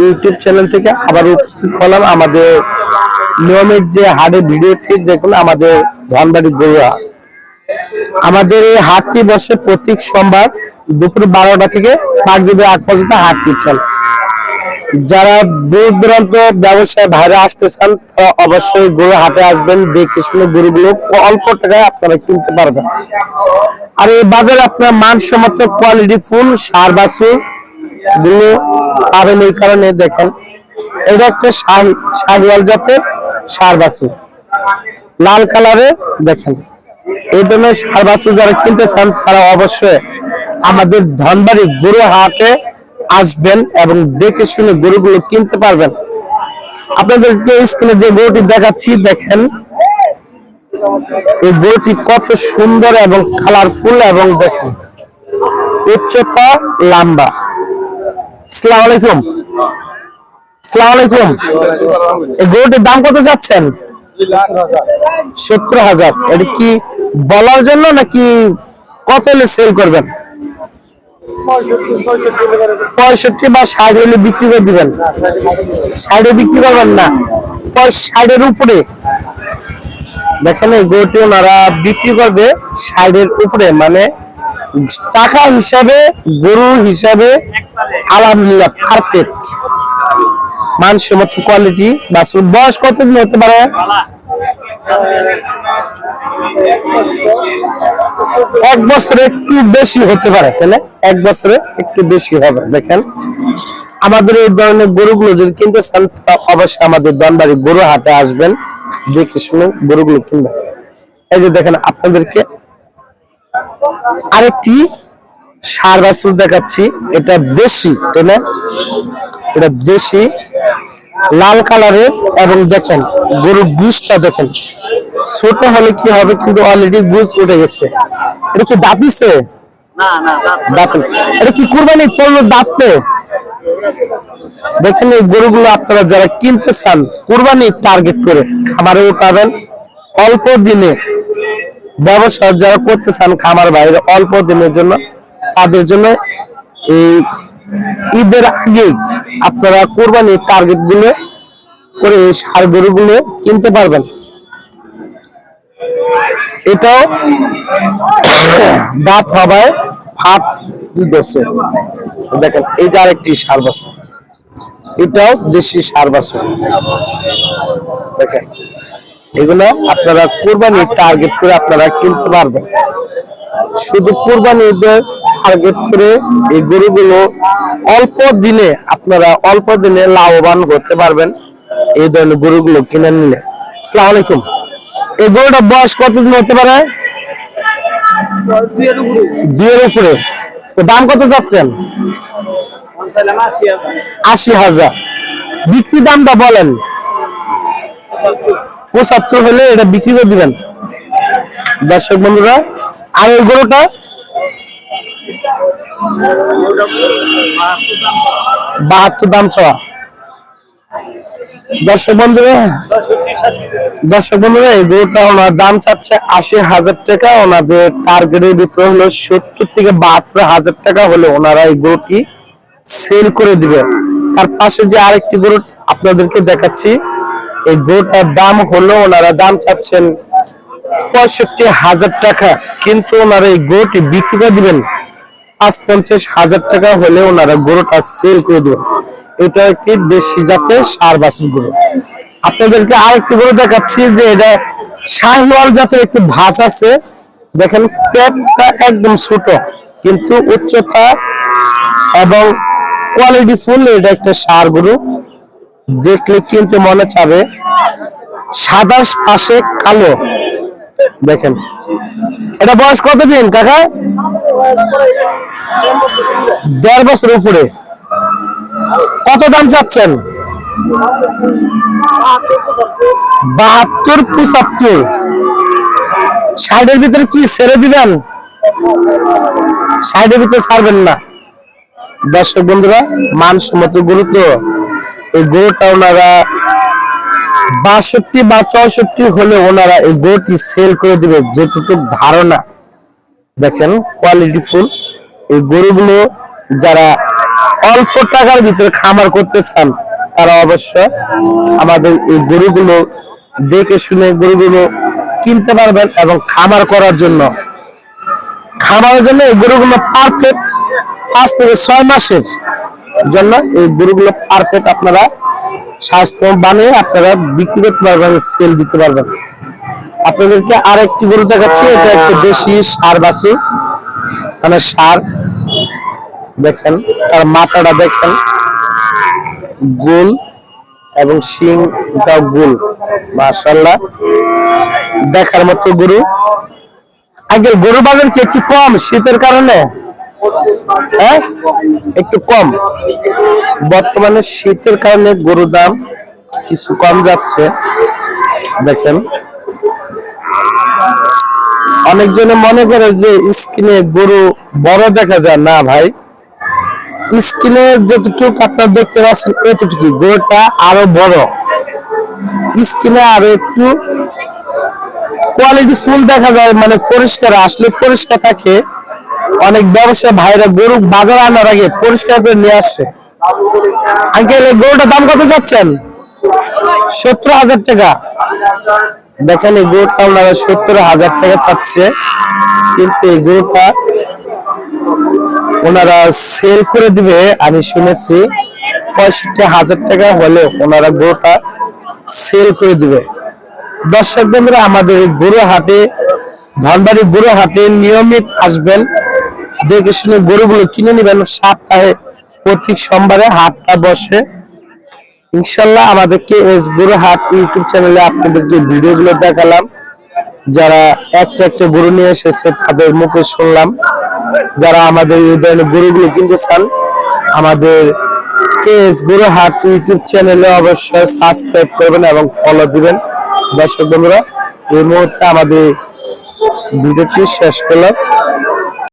YouTube channel থেকে আবার আমাদের নিয়মিত যে আমাদের আমাদের এই হাটটি বসে প্রত্যেক সোমবার দুপুর বারোটা থেকে মাগরিবের আট পর্যন্ত হাটটি চলে। যারা দূর দূরান্ত ব্যবসায় বাইরে আসতে চান, তারা অবশ্যই গরু হাটে আসবেন দেখে শুনে গরুগুলো অল্প টাকায় আপনারা কিনতে পারবেন। আর এই বাজারে আপনার মানসম্মত কোয়ালিটি ফুল, সার বাছুরগুলো পাবেন এই কারণে দেখেন, এটা একটা শাহি- শাহিওয়াল জাতের সার বাছুর লাল কালারে দেখেন, এই ধরনের সার বাছুর যারা কিনতে চান, তারা অবশ্যই আমাদের ধনবাড়ি গরু হাটে আসবেন এবং দেখে শুনে গরুগুলো কিনতে পারবেন। আপনাদেরকে স্ক্রিনে যে গরুটি দেখাচ্ছি, দেখেন। এই গরুটি কত সুন্দর এবং কালারফুল এবং দেখেন, উচ্চতা লম্বা। আসসালামু আলাইকুম। আসসালামু আলাইকুম। এই গরুটির দাম কত যাচ্ছেন? সত্তর হাজার। এটা কি বলার জন্য নাকি কত সেল করবেন? পঁয়ষট্টি বা ষাট হলে বিক্রি করে দিবেন। ষাটে বিক্রি করবেন না ষাটের উপরে। দেখেন এই গরুটি ওনারা বিক্রি করবে ষাটের উপরে মানে টাকা হিসাবে গরু হিসাবে আলহামদুলিল্লাহ পারফেক্ট মানসম্মত কোয়ালিটি বাছুর বয়স কতদিন হতে পারে? এক বছরে একটু বেশি হতে পারে তাহলে এক বছরে একটু বেশি হবে, দেখেন। আমাদের এই ধরনের গরুগুলো যদি কিনতে চান অবশ্যই আমাদের দনবাড়ি গরু হাটে আসবেন, দেখে শুনে গরুগুলো কিনবেন। এই যে দেখেন, আপনাদেরকে আরেকটি সার বাছুর দেখাচ্ছি। এটা দেশি, তাই না? এটা দেশি লাল কালারের এবং দেখেন গরুর গুসটা দেখেন। ছোট হলে কি হবে কিন্তু অলরেডি গুস উঠে গেছে। এটা কি দাঁত দিছে দাঁত এটা কি কুরবানি পড়ল দাঁত দেখেন এই গরুগুলো আপনারা যারা কিনতে চান কুরবানি টার্গেট করে খামারে উঠাবেন অল্প দিনে ব্যবসা যারা করতে চান খামার বাইরে অল্প দিনের জন্য তাদের জন্য এই ঈদের আগে আপনারা কোরবানি টার্গেটগুলো করে সার গরুগুলো কিনতে পারবেন। এটাও দাঁত হবায় ফাট দিতেছে। দেখেন, এই যে আরেকটি সার বাছুর। এটাও দেশি সার বাছুর। দেখেন, এগুলো আপনারা কোরবানি টার্গেট করে আপনারা কিনতে পারবেন। শুধু কোরবানি টার্গেট করে এই গরুগুলো অল্প দিনে আপনারা অল্প দিনে লাভবান করতে পারবেন এই ধরনের গরুগুলো কিনে নিলে। আসসালামু আলাইকুম। এই গরুটা বয়স কতদিন হতে পারে? উপরে। দাম কত যাচ্ছেন আশি হাজার। বিক্রি দামটা বলেন। পঁচাত্তর হলে এটা বিক্রি করে দিবেন। দর্শক বন্ধুরা আর এই গরুটা? বাহাত্তর দাম ছড়া দর্শক বন্ধুরা দর্শক বন্ধুরা, এই গরুটা ওনার দাম চাচ্ছে আশি হাজার টাকা। ওনাদের টার্গেটের ভিতরে হলো সত্তর থেকে বাহাত্তর হাজার টাকা হলে ওনারা এই গরুটি সেল করে দিবে। তার পাশে যে আরেকটি গরু আপনাদেরকে দেখাচ্ছি, এই গরুটার দাম হলো, ওনারা দাম চাচ্ছেন পঁয়ষট্টি হাজার টাকা। কিন্তু ওনারা এই গরুটি বিক্রি করে দিবেন পাঁচ পঞ্চাশ হাজার টাকা হলে ওনারা গরুটা সেল করে দেবেন। এটা একটি দেশি জাতের সার বাছুর গরু। আপনাদেরকে আরেকটি গরু দেখাচ্ছি যে এটা শাহিওয়াল জাতের একটু ভাস আছে। দেখেন, পেটটা একদম ছোট, কিন্তু উচ্চতা এবং কোয়ালিটি ফুল এটা একটা সার গরু। দেখলে কিন্তু মনে চাবে সাদা পাশে কালো। দেখেন। এটা বয়স কতদিন, কাকা? দেড় বছর উপরে। কত দাম চাচ্ছেন? বাহাত্তর পঁচাত্তর। ষাটের ভিতরে কি ছেড়ে দিবেন? ষাটের ভিতরে ছাড়বেন না। দর্শক বন্ধুরা, মানসম্মত গরু তো এই গরুটা ওনারা বাষট্টি বা চৌষট্টি হলে ওনারা এই গরুটি সেল করে দিবে, যেটুকু ধারণা। দেখেন কোয়ালিটি ফুল এই গরুগুলো যারা অল্প টাকার ভিতরে খামার করতে চান, তারা অবশ্য আমাদের এই গরুগুলো দেখে শুনে গরুগুলো কিনতে পারবেন এবং খামার করার জন্য। খামারের জন্য এই গরুগুলো পারফেক্ট পাঁচ থেকে ছয় মাসের জন্য এই গরুগুলো পারফেক্ট আপনারা স্বাস্থ্য বানিয়ে আপনারা বিক্রি করতে পারবেন সেল দিতে পারবেন। আপনাদেরকে আরেকটি গরু দেখাচ্ছি, এটা একটা দেশি সার বাছুর। মানে সার, দেখেন, তার মাথাটা দেখেন, গোল এবং শিং এটাও গোল মাশাল্লাহ দেখার মতো গরু। আগে গরু বাজার কি একটু কম শীতের কারণে? হ্যাঁ? একটু কম। বর্তমানে শীতের কারণে গরুর দাম কিছু কম যাচ্ছে। দেখেন। অনেকজনে মনে করে যে স্কিনে গরু বড় দেখা যায়। না ভাই। স্কিনে যতটুকু আপনার দেখতে পাচ্ছেন, এতটুকু গরুটা আরও বড়। স্কিনে আরও একটু কোয়ালিটি ফুল দেখা যায় মানে পরিষ্কার। আসলে পরিষ্কার থাকে। অনেক ব্যবসা ভাইরা গরু বাজার আনার আগে পরিষ্কার করে নিয়ে আসে। আঙ্কেল, এই গরুটার দাম কত যাচ্ছেন সত্তর হাজার টাকা। দেখেন, এই গরুটা ওনারা সত্তর হাজার টাকা চাচ্ছে। কিন্তু এই গরুটা ওনারা সেল করে দিবে, আমি শুনেছি পঁয়ষট্টি হাজার টাকা হলে ওনারা গরুটা সেল করে দিবে। দর্শক বন্ধুরা, আমাদের গরু হাটে ধনবাড়ি গরু হাটে নিয়মিত আসবেন। দেখে শুনে গরুগুলো কিনে নেবেন। সপ্তাহে প্রতি সোমবারে হাটটা বসে। ইনশাল্লাহ আমাদেরকে এস গরু হাট ইউটিউব চ্যানেলে আপনাদেরকে ভিডিওগুলো দেখালাম। যারা একটা একটা গরু নিয়ে এসেছে, তাদের মুখে শুনলাম। যারা আমাদের এই ধরনের গরুগুলো কিনতে চান, আমাদের কেস গরু হাট ইউটিউব চ্যানেলে অবশ্যই সাবস্ক্রাইব করবেন এবং ফলো দিবেন। দর্শক বন্ধুরা, এই মুহূর্তে আমাদের ভিডিওটি শেষ করলাম।